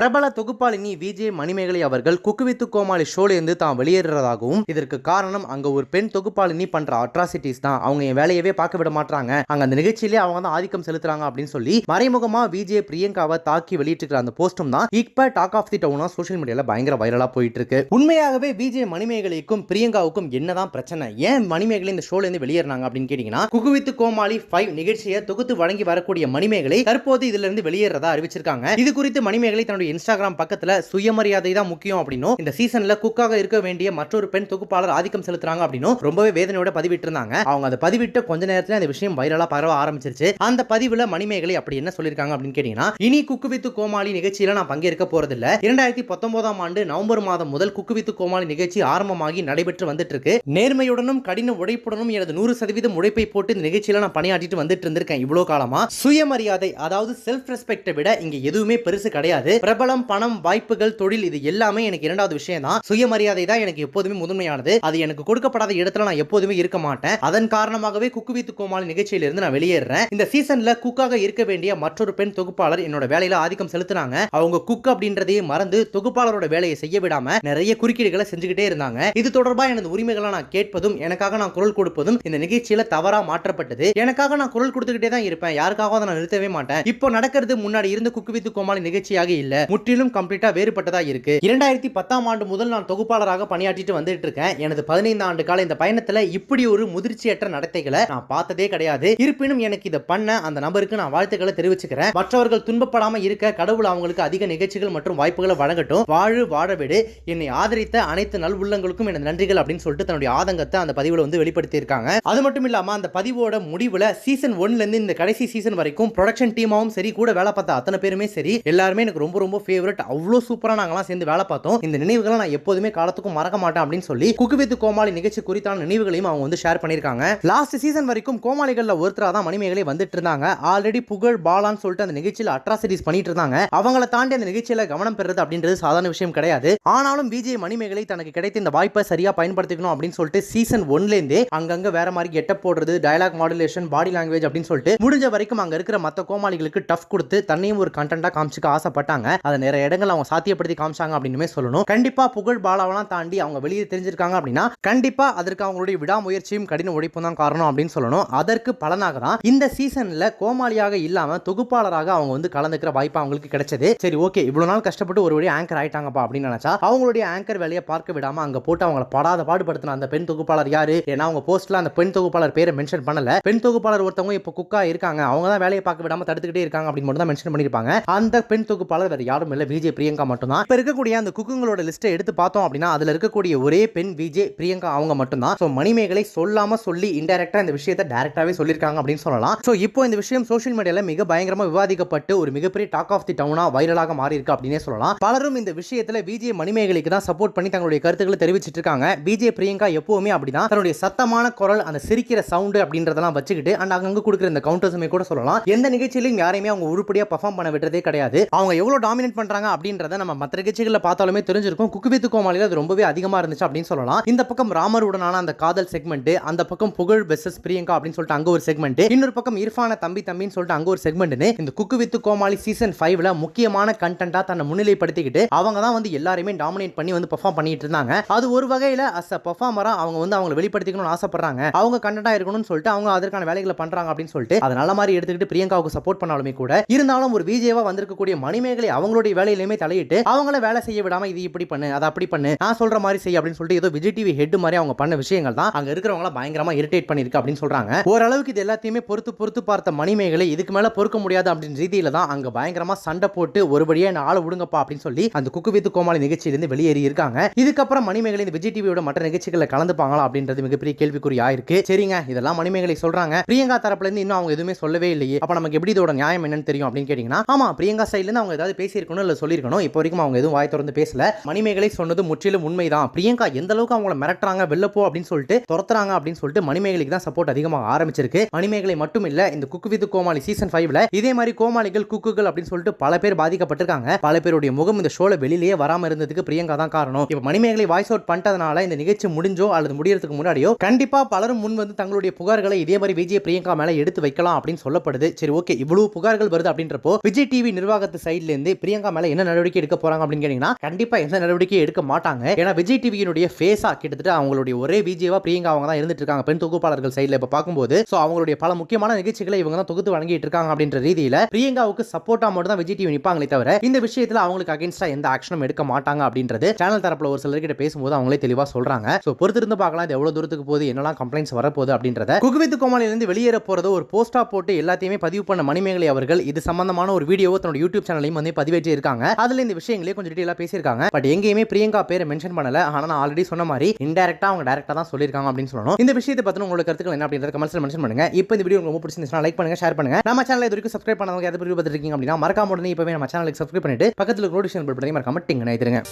பிரபல தொகுப்பாளினி விஜய் மணிமேகலை அவர்கள் குக்குவித்து கோமாளி ஷோலேருந்து தான் வெளியேறதாகவும் இதற்கு காரணம் அங்க ஒரு பெண் தொகுப்பாளினி பண்ற அட்ராசிட்டிஸ் தான். அவங்க என் வேலையவே பார்க்க விட மாட்டாங்க அங்க அந்த நிகழ்ச்சியிலே அவங்க தான் ஆதிக்கம் செலுத்துறாங்க அப்படின்னு சொல்லி மறைமுகமா விஜய் பிரியங்காவை தாக்கி வெளியிட்டிருக்கிற அந்த போஸ்டும் தான் இப்ப டாக் ஆஃப் தி டவுனா சோஷியல் மீடியால பயங்கர வைரலா போயிட்டு இருக்கு உண்மையாகவே விஜய் மணிமேகலைக்கும் பிரியங்காவுக்கும் என்னதான் பிரச்சனை? ஏன் மணிமேகலை இந்த ஷோல இருந்து வெளியேறாங்க அப்படின்னு கேட்டீங்கன்னா குகுவித்து கோமாளி ஃபைவ் நிகழ்ச்சியை தொகுத்து வழங்கி வரக்கூடிய மணிமேகலை தற்போது இதுல இருந்து வெளியேறதா அறிவிச்சிருக்காங்க. இது குறித்து மணிமேகலை தன்னுடைய இன்ஸ்டாகிராம் பக்கத்துல சுயமரியாதை தான் முக்கியம் அப்படின்னும். இந்த சீசன்ல குக்காக இருக்க வேண்டிய மற்றொரு பெண் தொகுப்பாளர் ஆதிக்கம் செலுத்துறாங்க அப்படின்னும் ரொம்பவே வேதனையோட பதிவிட்டு இருந்தாங்க அவங்க அதை பதிவிட்ட கொஞ்ச நேரத்துல அந்த விஷயம் வைரலா பரவ ஆரம்பிச்சிருச்சு. அந்த பதிவுல மணிமேகலை அப்படி என்ன சொல்லிருக்காங்க அப்படின்னு கேட்டீங்கன்னா இனி குக்கு வித்து கோமாளி நிகழ்ச்சியில நான் பங்கேற்க போறதில்ல. இரண்டாயிரத்தி பத்தொன்பதாம் ஆண்டு நவம்பர் மாதம் முதல் குக்கு வித்து கோமாளி நிகழ்ச்சி ஆரம்பமாகி நடைபெற்று வந்துட்டு இருக்கு நேர்மையுடனும் கடின உழைப்புடனும் எனது நூறு சதவீதம் உழைப்பை போட்டு இந்த நிகழ்ச்சியில நான் பணியாற்றிட்டு வந்துட்டு இருந்திருக்கேன் இவ்வளவு காலமா. சுயமரியாதை அதாவது செல்ஃப் ரெஸ்பெக்டை விட இங்க எதுவுமே பெருசு கிடையாது. பிரபலம் பணம் வாய்ப்புகள் தொழில் இது எல்லாமே எனக்கு இரண்டாவது விஷயம் தான். சுயமரியாதை தான் எனக்கு எப்போதுமே முதன்மையானது. அது எனக்கு கொடுக்கப்படாத இடத்துல நான் எப்போதுமே இருக்க மாட்டேன். அதன் காரணமாகவே குக்கு வித்து கோமாளி நிகழ்ச்சியிலிருந்து நான் வெளியேறேன். இந்த சீசன்ல குக்காக இருக்க வேண்டிய மற்றொரு பெண் தொகுப்பாளர் என்னோட வேலையில ஆதிக்கம் செலுத்தினாங்க. அவங்க குக் அப்படின்றதையே மறந்து தொகுப்பாளரோட வேலையை செய்ய விடாம நிறைய குறுக்கீடுகளை செஞ்சுக்கிட்டே இருந்தாங்க. இது தொடர்பா எனது உரிமைகளை நான் கேட்பதும் எனக்காக நான் குரல் கொடுப்பதும் இந்த நிகழ்ச்சியில தவறா மாற்றப்பட்டது. எனக்காக நான் குரல் கொடுத்துக்கிட்டே தான் இருப்பேன். யாருக்காக அதை நான் நிறுத்தவே மாட்டேன். இப்போ நடக்கிறது முன்னாடி இருந்த குக்கு வித்து கோமாளி நிகழ்ச்சியாக இல்ல. முற்றிலும் கம்ப்ளீட்டா வேறுபட்டதா இருக்கு. இரண்டாயிரத்தி பத்தாம் ஆண்டு முதல் நான் தொகுப்பாளராக பணியாற்றிட்டு வந்துட்டு இருக்கேன். எனது பதினைந்து ஆண்டு கால இந்த பயணத்துல இப்படி ஒரு முதிர்ச்சியற்ற நடத்தைகளை நான் பார்த்ததே கிடையாது. இருப்பினும் எனக்கு இதை பண்ண அந்த நபருக்கு நான் வாழ்த்துக்களை தெரிவிச்சுக்கிறேன். மற்றவர்கள் துன்பப்படாம இருக்க கடவுள் அவங்களுக்கு அதிக நிகழ்ச்சிகள் மற்றும் வாய்ப்புகளை வழங்கட்டும். வாழு வாழவிடு. என்னை ஆதரித்த அனைத்து நல் உள்ளங்களுக்கும் எனது நன்றிகள் அப்படின்னு சொல்லிட்டு தன்னுடைய ஆதங்கத்தை அந்த பதிவுல வந்து வெளிப்படுத்தி இருக்காங்க அது மட்டும் இல்லாம அந்த பதிவோட முடிவுல சீசன் ஒன்ல இருந்து இந்த கடைசி சீசன் வரைக்கும் ப்ரொடக்ஷன் டீமாவும் சரி கூட வேலை பார்த்த அத்தனை பேருமே சரி. எல்லாருமே எனக்கு ரொம்ப ரொம்ப ரொம்ப ஃபேவரட் அவ்வளோ சூப்பராக நாங்களாம் சேர்ந்து வேலை பார்த்தோம். இந்த நினைவுகளை நான் எப்போதுமே காலத்துக்கும் மறக்க மாட்டேன் அப்படின்னு சொல்லி குக்கு வித் கோமாளி நிகழ்ச்சி குறித்தான நினைவுகளையும் அவங்க வந்து ஷேர் பண்ணியிருக்காங்க. லாஸ்ட் சீசன் வரைக்கும் கோமாளிகளில் ஒருத்தராக தான் மணிமேகலை வந்துட்டு இருந்தாங்க ஆல்ரெடி புகழ் பாலான்னு சொல்லிட்டு அந்த நிகழ்ச்சியில் அட்ராசிட்டிஸ் பண்ணிட்டு இருந்தாங்க அவங்கள தாண்டி அந்த நிகழ்ச்சியில் கவனம் பெறுறது அப்படின்றது சாதாரண விஷயம் கிடையாது. ஆனாலும் விஜய் மணிமேகலை தனக்கு கிடைத்த இந்த வாய்ப்பை சரியாக பயன்படுத்திக்கணும் அப்படின்னு சொல்லிட்டு சீசன் ஒன்லேருந்தே அங்கங்கே வேற மாதிரி கெட்டப் போடுறது டயலாக் மாடுலேஷன் பாடி லாங்குவேஜ் அப்படின்னு சொல்லிட்டு முடிஞ்ச வரைக்கும் அங்கே இருக்கிற மற்ற கோமாளிகளுக்கு டஃப் கொடுத்து தன்னையும் ஒரு கண்டென்ட்டாக காமிச்சுக்க ஆசைப்பட்டாங்க. அதை நிறைய இடங்கள் அவங்க சாத்தியப்படுத்தி காமிச்சாங்க அப்படின்னு சொல்லணும். கண்டிப்பா புகழ் பாலாவெல்லாம் தாண்டி அவங்க வெளியே தெரிஞ்சிருக்காங்க அப்படின்னா கண்டிப்பா அதற்கு அவங்களுடைய விடாமுயற்சியும் கடின உழைப்பும் தான் காரணம் அப்படின்னு சொல்லணும். அதற்கு பலனாக தான் இந்த சீசன்ல கோமாளியாக இல்லாம தொகுப்பாளராக அவங்க வந்து கலந்துக்கிற வாய்ப்பு அவங்களுக்கு கிடைச்சது. சரி ஓகே இவ்வளவு நாள் கஷ்டப்பட்டு ஒரு வழி ஆங்கர் ஆயிட்டாங்கப்பா அப்படின்னு நினைச்சா அவங்களுடைய ஆங்கர் வேலையை பார்க்க விடாம அங்க போட்டு அவங்கள படாத பாடுபடுத்தின அந்த பெண் தொகுப்பாளர் யாரு? ஏன்னா அவங்க போஸ்ட்ல அந்த பெண் தொகுப்பாளர் பேரை மென்ஷன் பண்ணல. பெண் தொகுப்பாளர் ஒருத்தவங்க இப்போ குக்கா இருக்காங்க. அவங்க தான் வேலையை பார்க்க விடாம தடுத்துக்கிட்டே இருக்காங்க அப்படின்னு மட்டும் தான் மென்ஷன் பண்ணிருப்பாங்க அந்த பெண் தொகுப்பாளர் வேற யாரும் இல்லை. விஜய் பிரியங்கா மட்டும் இப்போ இருக்கக்கூடிய அந்த குக்குங்களோட லிஸ்ட்டை எடுத்து பார்த்தோம் அப்படின்னா அதுல இருக்கக்கூடிய ஒரே பெண் விஜய் பிரியங்கா அவங்க மட்டும் தான் ஸோ மணிமேகலை சொல்லாமல் சொல்லி இன்டெரக்டாக இந்த விஷயத்தை டேரக்டாகவே சொல்லியிருக்காங்க அப்படின்னு சொல்லலாம். ஸோ இப்போ இந்த விஷயம் சோஷியல் மீடியாவில் மிக பயங்கரமா விவாதிக்கப்பட்டு ஒரு மிகப்பெரிய டாக் ஆஃப் தி டவுனா வைரலாக மாறி இருக்கு அப்படின்னே சொல்லலாம். பலரும் இந்த விஷயத்துல விஜய் மணிமேகலைக்கு தான் சப்போர்ட் பண்ணி தங்களுடைய கருத்துக்களை தெரிவிச்சிட்டு இருக்காங்க. விஜய் பிரியங்கா எப்பவுமே அப்படிதான். தன்னுடைய சத்தமான குரல் அந்த சிரிக்கிற சவுண்டு அப்படின்றதெல்லாம் வச்சுக்கிட்டு அண்ட் அங்கங்க கொடுக்குற இந்த கவுண்டர்ஸுமே கூட சொல்லலாம். எந்த நிகழ்ச்சியிலும் யாரையுமே அவங்க உருப்படியாக பர்ஃபார்ம் பண்ண விடுறதே கிடையாது. அவங்க எவ்வளவு டாமினேட் பண்றாங்க அப்படின்றத நம்ம மற்ற நிகழ்ச்சிகளில் பார்த்தாலுமே தெரிஞ்சிருக்கும். குக்கு வித்து கோமாளியில் அது ரொம்பவே அதிகமாக இருந்துச்சு அப்படின்னு சொல்லலாம். இந்த பக்கம் ராமர் உடனான அந்த காதல் செக்மெண்ட் அந்த பக்கம் புகழ் பெஸஸ் பிரியங்கா அப்படின்னு சொல்லிட்டு அங்கே ஒரு செக்மெண்ட் இன்னொரு பக்கம் இர்ஃபான தம்பி தம்பின்னு சொல்லிட்டு அங்கே ஒரு செக்மெண்ட்னு இந்த குக்கு வித்து கோமாளி சீசன் ஃபைவ்ல முக்கியமான கண்டென்ட்டா தன்னை முன்னிலைப்படுத்திக்கிட்டு அவங்க தான் வந்து எல்லாருமே டாமினேட் பண்ணி வந்து பெர்ஃபார்ம் பண்ணிட்டு இருந்தாங்க. அது ஒரு வகையில அஸ் அ பெர்ஃபார்மரா அவங்க வந்து அவங்களை வெளிப்படுத்திக்கணும்னு ஆசைப்படுறாங்க. அவங்க கண்டென்ட்டா இருக்கணும்னு சொல்லிட்டு அவங்க அதற்கான வேலைகளை பண்றாங்க அப்படின்னு சொல்லிட்டு அதை நல்ல மாதிரி எடுத்துக்கிட்டு பிரியங்காவுக்கு சப்போர்ட் பண்ணாலுமே கூட இருந்தாலும் ஒரு விஜயவா வந்திருக்கக்கூடிய மணிமேகலை அவங்க அவங்களுடைய வேலையிலுமே தலையிட்டு அவங்கள வேலை செய்ய விடாம இது இப்படி பண்ணு அதை அப்படி பண்ணு நான் சொல்ற மாதிரி செய்ய அப்படின்னு சொல்லிட்டு ஏதோ விஜய் டிவி ஹெட் மாதிரி அவங்க பண்ண விஷயங்கள் தான். அங்க இருக்கிறவங்கள பயங்கரமா இரிட்டேட் பண்ணிருக்கு அப்படின்னு சொல்றாங்க. ஓரளவுக்கு இது எல்லாத்தையுமே பொறுத்து பொறுத்து பார்த்த மணிமேகலை இதுக்கு மேல பொறுக்க முடியாது அப்படின்னு ரீதியில தான் அங்க பயங்கரமா சண்டை போட்டு ஒருபடியா என்ன ஆள விடுங்கப்பா அப்படின்னு சொல்லி அந்த குக்கு வித்து கோமாளி நிகழ்ச்சியிலிருந்து வெளியேறி இருக்காங்க. இதுக்கப்புறம் மணிமேகலை இந்த விஜய் டிவியோட மற்ற நிகழ்ச்சிகளை கலந்துப்பாங்களா அப்படின்றது மிகப்பெரிய கேள்விக்குறி ஆயிருக்கு. சரிங்க இதெல்லாம் மணிமேகலை சொல்றாங்க. பிரியங்கா தரப்புல இருந்து இன்னும் அவங்க எதுவுமே சொல்லவே இல்லையே. அப்ப நமக்கு எப்படி இதோட நியாயம் என்னன்னு தெரியும் அப்படின்னு கேட்டீங்கன்னா ஆமா பிரியங்கா சைட்ல இருந்து அவங்க ஏதாவது பேசியிருக்கணும் இல்லை சொல்லியிருக்கணும். இப்போ வரைக்கும் அவங்க எதுவும் வாய் திறந்து பேசல. மணிமேகலை சொன்னது முற்றிலும் உண்மைதான். பிரியங்கா எந்த அளவுக்கு அவங்கள மிரட்டுறாங்க வெளில போ அப்படின்னு சொல்லிட்டு துரத்துறாங்க அப்படின்னு சொல்லிட்டு மணிமேகலைக்கு தான் சப்போர்ட் அதிகமாக ஆரம்பிச்சிருக்கு. மணிமேகலை மட்டும் இல்ல இந்த குக்கு வித் கோமாளி சீசன் ஃபைவ்ல இதே மாதிரி கோமாளிகள் குக்குகள் அப்படின்னு சொல்லிட்டு பல பேர் பாதிக்கப்பட்டிருக்காங்க. பல பேருடைய முகம் இந்த ஷோல வெளியிலேயே வராம இருந்ததுக்கு பிரியங்கா தான் காரணம். இப்போ மணிமேகலை வாய்ஸ் அவுட் பண்ணிட்டதுனால இந்த நிகழ்ச்சி முடிஞ்சோ அல்லது முடியறதுக்கு முன்னாடியோ கண்டிப்பா பலரும் முன் வந்து தங்களுடைய புகார்களை இதே மாதிரி விஜய் பிரியங்கா மேல எடுத்து வைக்கலாம் அப்படின்னு சொல்லப்படுது. சரி ஓகே இவ்வளவு புகார்கள் வருது அப்படின்றப்போ விஜய் டிவி நிர்வாகத்து சைட்ல இருந்து பிரியங்கா மேல என்ன நடவடிக்கை எடுக்க போறாங்க அப்படின்னு கேட்டீங்கன்னா கண்டிப்பா எந்த நடவடிக்கையும் எடுக்க மாட்டாங்க. ஏன்னா விஜய் டிவியினுடைய ஃபேஸா கிட்டத்தட்ட அவங்களுடைய ஒரே விஜயவா பிரியங்கா அவங்க தான் இருந்துட்டு இருக்காங்க பெண் தொகுப்பாளர்கள் சைடுல இப்ப பார்க்கும்போது. சோ அவங்களுடைய பல முக்கியமான நிகழ்ச்சிகளை இவங்க தான் தொகுத்து வழங்கிட்டு இருக்காங்க அப்படின்ற ரீதியில பிரியங்காவுக்கு சப்போர்ட்டா மட்டும் தான் விஜய் டிவி நிப்பாங்களே தவிர இந்த விஷயத்துல அவங்களுக்கு அகைன்ஸ்டா எந்த ஆக்ஷனும் எடுக்க மாட்டாங்க அப்படின்றது சேனல் தரப்புல ஒரு சிலர்கிட்ட பேசும்போது அவங்களே தெளிவா சொல்றாங்க. சோ பொறுத்திருந்து பார்க்கலாம் இது எவ்வளவு தூரத்துக்கு போகுது என்னெல்லாம் கம்ப்ளைண்ட்ஸ் வரப்போகுது அப்படின்றத. குகுவித்து கோமாளிலிருந்து வெளியேற போறது ஒரு போஸ்டா போட்டு எல்லாத்தையுமே பதிவு பண்ண மணிமேகலை அவர்கள் இது சம்பந்தமான ஒரு வீடியோவை தன்னோட யூடியூப் சேனலையும் வந்து பதிவேற்றி இருக்காங்க. அதுல இந்த விஷயங்களே கொஞ்சம் டீட்டெயிலா பேசியிருக்காங்க. பட் எங்கேயுமே பிரியங்கா பேரை மென்ஷன் பண்ணல. ஆனா நான் ஆல்ரெடி சொன்ன மாதிரி இன்டெரக்டா அவங்க டேரக்டா தான் சொல்லியிருக்காங்க அப்படின்னு சொல்லணும். இந்த விஷயத்தை பத்தின உங்களுக்கு கருத்துக்கள் என்ன அப்படின்றத கமெண்ட்ஸ்ல மென்ஷன் பண்ணுங்க. இப்போ இந்த வீடியோ ரொம்ப பிடிச்சிருந்துச்சுன்னா லைக் பண்ணுங்க ஷேர் பண்ணுங்க. நம்ம சேனல் இது வரைக்கும் சப்ஸ்கிரைப் பண்ணவங்க எது வீடியோ பார்த்துருக்கீங்க இருக்கீங்க அப்படின்னா மறக்காம உடனே இப்பவே நம்ம சேனலுக்கு சப்ஸ்கிரைப் பண்ணிட்டு பக்கத்துல நோட்டிஃபிகேஷன் பெல் மறக்காம டிங் நினைத்துருங்க